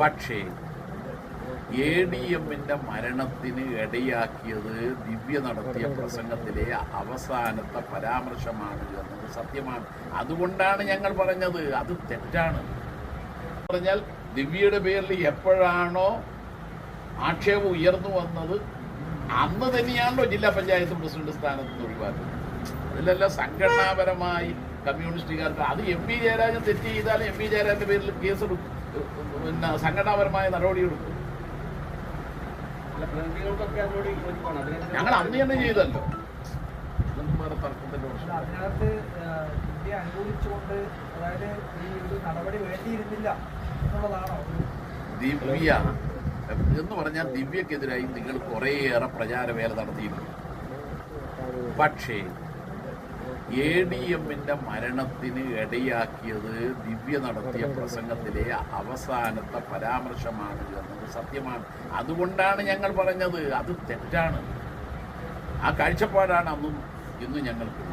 പക്ഷേ A D എമ്മിന്റെ മരണത്തിന് ഇടയാക്കിയത് ദിവ്യ നടത്തിയ പ്രസംഗത്തിലെ അവസാനത്തെ പരാമർശമാണ് എന്നത് സത്യമാണ്. അതുകൊണ്ടാണ് ഞങ്ങൾ പറഞ്ഞത്. അത് തെറ്റാണ്. പറഞ്ഞാൽ ദിവ്യയുടെ പേരിൽ എപ്പോഴാണോ ആക്ഷേപം ഉയർന്നു വന്നത് അന്ന് തന്നെയാണല്ലോ ജില്ലാ പഞ്ചായത്ത് പ്രസിഡന്റ് സ്ഥാനത്ത് നിന്ന് ഒഴിവാക്കുന്നത്. അതിലെല്ലാം സംഘടനാപരമായി കമ്മ്യൂണിസ്റ്റുകാർക്ക് അത് എം പി ജയരാജൻ തെറ്റ് ചെയ്താൽ എം പി ജയരാജന്റെ പേരിൽ കേസ് പിന്നെ സംഘടനാപരമായ നടപടിയെടുക്കും ഞങ്ങൾ അന്ന് തന്നെ ചെയ്തല്ലോ. അതിനകത്ത് ഇന്ത്യ അനുകൂലിച്ചുകൊണ്ട് അതായത് ഈ ഒരു നടപടി വേണ്ടിയിരുന്നില്ല എന്നുള്ളതാണോ? ഒരു ദിവ്യ എന്ന് പറഞ്ഞാൽ ദിവ്യക്കെതിരായി നിങ്ങൾ കുറേയേറെ പ്രചാരവേല നടത്തിയിരുന്നു പക്ഷേ എ ഡി എമ്മിന്റെ മരണത്തിന് ഇടയാക്കിയത് ദിവ്യ നടത്തിയ പ്രസംഗത്തിലെ അവസാനത്തെ പരാമർശമാണ് എന്നത് സത്യമാണ്. അതുകൊണ്ടാണ് ഞങ്ങൾ പറഞ്ഞത്. അത് തെറ്റാണ്. ആ കാഴ്ചപ്പാടാണ് അന്നും ഇന്നും ഞങ്ങൾക്ക്